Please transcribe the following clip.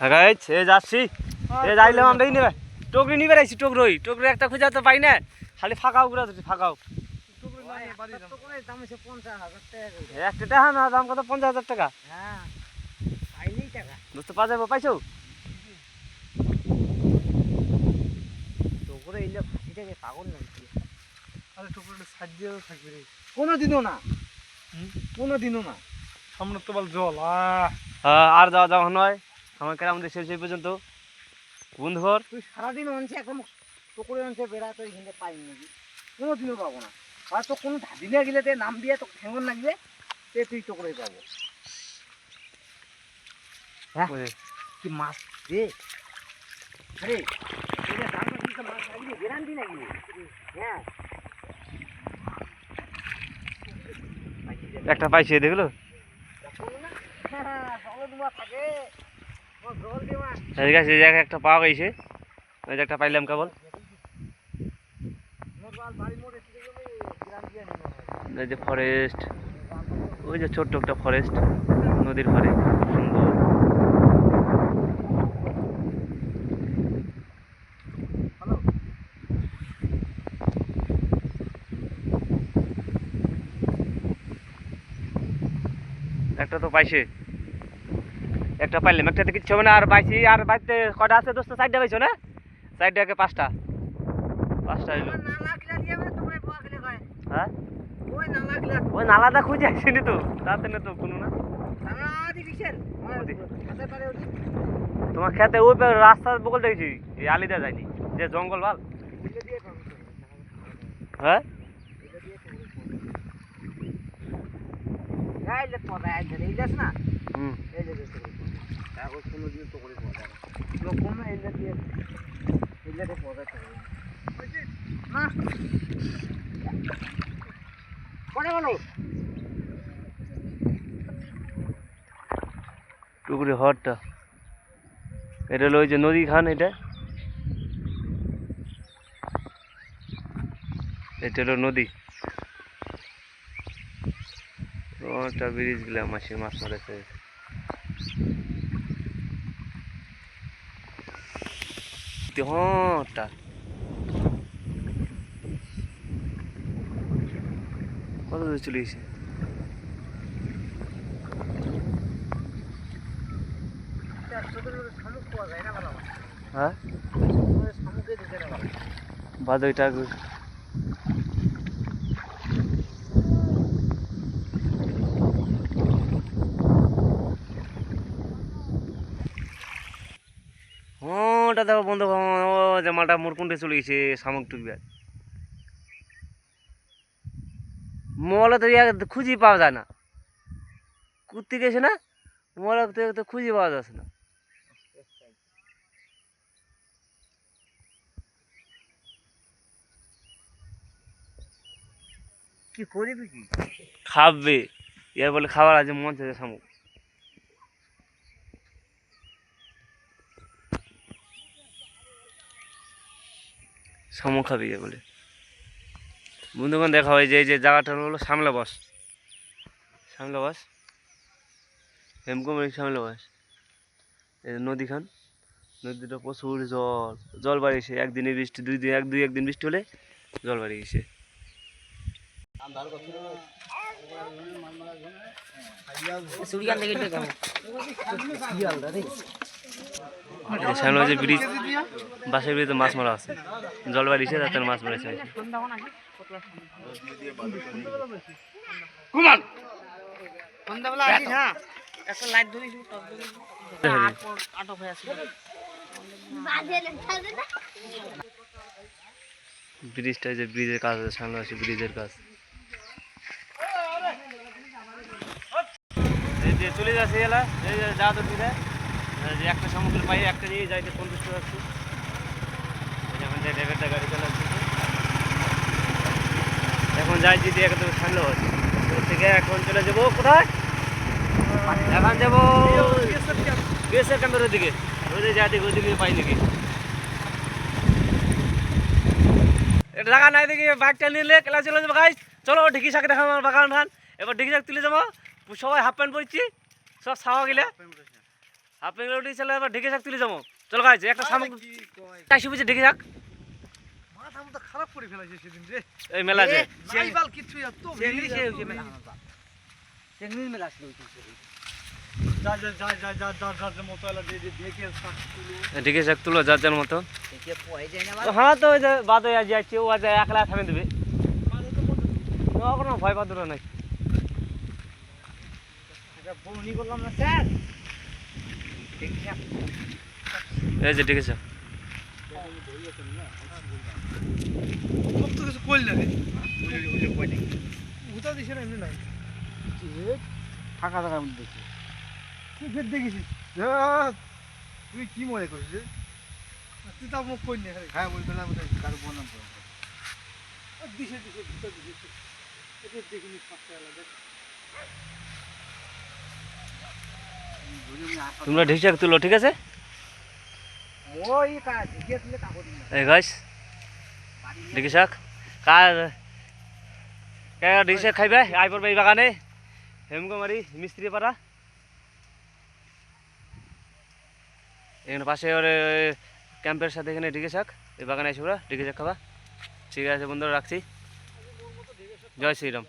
গাইছ এ যাচ্ছি। যাইলাম নিবে। টকরি নিবে টকরই টকরি একটা খুঁজা তো পাই না। খালি ফাঁকাও ফাঁকাও টাকা একটা টাকা না দাম কত? পঞ্চাশ হাজার টাকা। হ্যাঁ পাইলেই টাকা। বুঝতে পারা যাব পাইছো? তো করে এলে পাগল নাকি? আরে টুকরোটা সাজিয়েও থাকবে রে। কোনো দিনও না। কোনো দিনও না। সামনে তো বল জল আহ। হ্যাঁ আর যাওয়া যাওয়া নয় আমার কেরাম দেশে সেই পর্যন্ত বন্ধুঘর তুই সারাদিন অনছে এখন পুকুরে অনছে বেড়া তো এখানে পাইনি নাকি? কোনো দিনও পাবো না। আর তো কোনো ধাদিনে গেলে তে নাম দিয়ে তো ঠেঙ্গন লাগবে তে তুই টুকরে পাবো হ্যাঁ? কি মাছ রে? আরে এটা তো মাছ লাগবে গ্যারান্টি লাগবে হ্যাঁ। একটা পাইছে দেখল? হ্যাঁ, তোমার থাকে। এদিকে আছে, এই জায়গায় একটা পাওয়া গেছে। ওই যে একটা পাইলাম কেবল। এই যে ফরেস্ট ওই যে ছোট্ট একটা ফরেস্ট নদীর পাড়ে। সুন্দর। একটা তো পাইছে। একটা পাইলাম একটাতে কিচ্ছু হবে না আর পাইছি আর বাড়িতে কটা আছে দোস্ত? সাইডটা পাইছো না? সাইডটাকে পাঁচটা। পাঁচটা কয়? হ্যাঁ? ওই নালা ওই নালাটা খুঁজে আসেনি তো তাতে না তো কোনো না। তোমার খেতে ওই রাস্তার বগল দেখেছি এই আলিদা যায়নি যে জঙ্গল ভালো হ্যাঁ? না? হুম। এখন কোনো দিন তো করে এই দিয়ে বলো টুকরি হরটা এটা হলো ওই যে নদী খান এটা? এটা হলো নদী। ব্রিজ গেলে মাসি মাছ মারেছে হটা। কত দূরে চলে গেছে? হ্যাঁ? বাদ দিতে ওটা দেখো বন্ধু ও মুরকুন্ডে চলে গেছে শামুক টুকবে। মলে তো খুঁজি পাওয়া যায় না। কুত্তি গেছে না মলে তো খুঁজি পাওয়া যাচ্ছে না। কি করবি কি? খাবে। ইয়া বলে খাবার আছে মন চাইছে শামুক। শামুক খাবে ইয়ে বলে। বন্ধুগণ দেখা হয় যে এই যে জায়গাটা হলো সামলা বস। সামলা বস? হেমকুমারি সামলা বস। এই যে নদীখান নদীটা প্রচুর জল। জল বাড়িয়েছে একদিনে বৃষ্টি দুই দিন এক দুই একদিন বৃষ্টি হলে জল বাড়িয়ে গেছে থেকে সামনে যে ব্রিজ বাসের ব্রিজে মাছ মারা আছে। জল বাড়িয়েছে তাতে মাছ মারেছে। সন্ধ্যাবেলা আসিস হ্যাঁ একটা লাইট ধরিস আটক হয়ে আসিস ব্রিজটা যে ব্রিজের কাজ আছে সামনে আছে ব্রিজের কাজ। চলে যাচ্ছে এলা যে তো ফিরে যে একটা সমুদ্র পাই একটা নিয়ে যাইতে সন্তুষ্ট যাচ্ছি এখন যে ড্রাইভারটা গাড়ি চালাচ্ছে এখন যাই যদি একদম সামনে হচ্ছে থেকে এখন চলে যাব কোথায়? এখন যাব বিএসএফ ক্যাম্পের ওদিকে। ওদিকে যা দিকে ওদিকে পাই এটা জায়গা নাই দেখি বাইকটা নিলে কেলা চলে চলো, ঢিকি শাকে দেখা আমার বাগান এবার ঢিকি শাক তুলে যাব। সবাই হাফ প্যান্ট পরছি। সব ছাওয়া গেলে। প্যান্ট উঠে চলে এবার ঢেকে শাক তুলে যাব। চলো গাইজ একটা সামগ্রী চাইছি বুঝে ঢেকে শাক। মাথা মতো খারাপ করে ফেলাইছে সেদিন রে। এই মেলা যে। সাইবাল কিচ্ছু এত চেংড়ি সে এত মেলা। চেংড়ির মেলা ওইখানে। যা যা যা যা যা যা যা যা মতো এলা দিয়ে দেখে শাক তুলো। ঢেকে শাক তুলো যার যার মতো। হ্যাঁ তো ওই যে বাদে আজ যাচ্ছে ও আজ একলা থামে দেবে। কোনো ভয় পাদুর নাই। একটা বউনি করলাম না স্যার। এই যে ঠিক আছে। ফাঁকা থাকা দেখছি। ফের দেখেছিস? তুই কি মনে করছিস তুই তা মুখ করি হ্যাঁ বলবে না কারও বললাম দিশে দিশে ভিতর দিশে দেখিনি ফাঁকা দেখ তোমরা ঢিকচাক তুলো ঠিক আছে? এই গাছ ঢিকিশাক খাইবে? আই পড়বে এই বাগানে। হেমকুমারি মিস্ত্রি পাড়া। এখানে পাশে ওর ক্যাম্পের সাথে এখানে ঢিকিশাক এই বাগানে আসি ওরা ঢিকিশাক খাবা। ঠিক আছে বন্ধুরা রাখছি। জয় শ্রীরাম।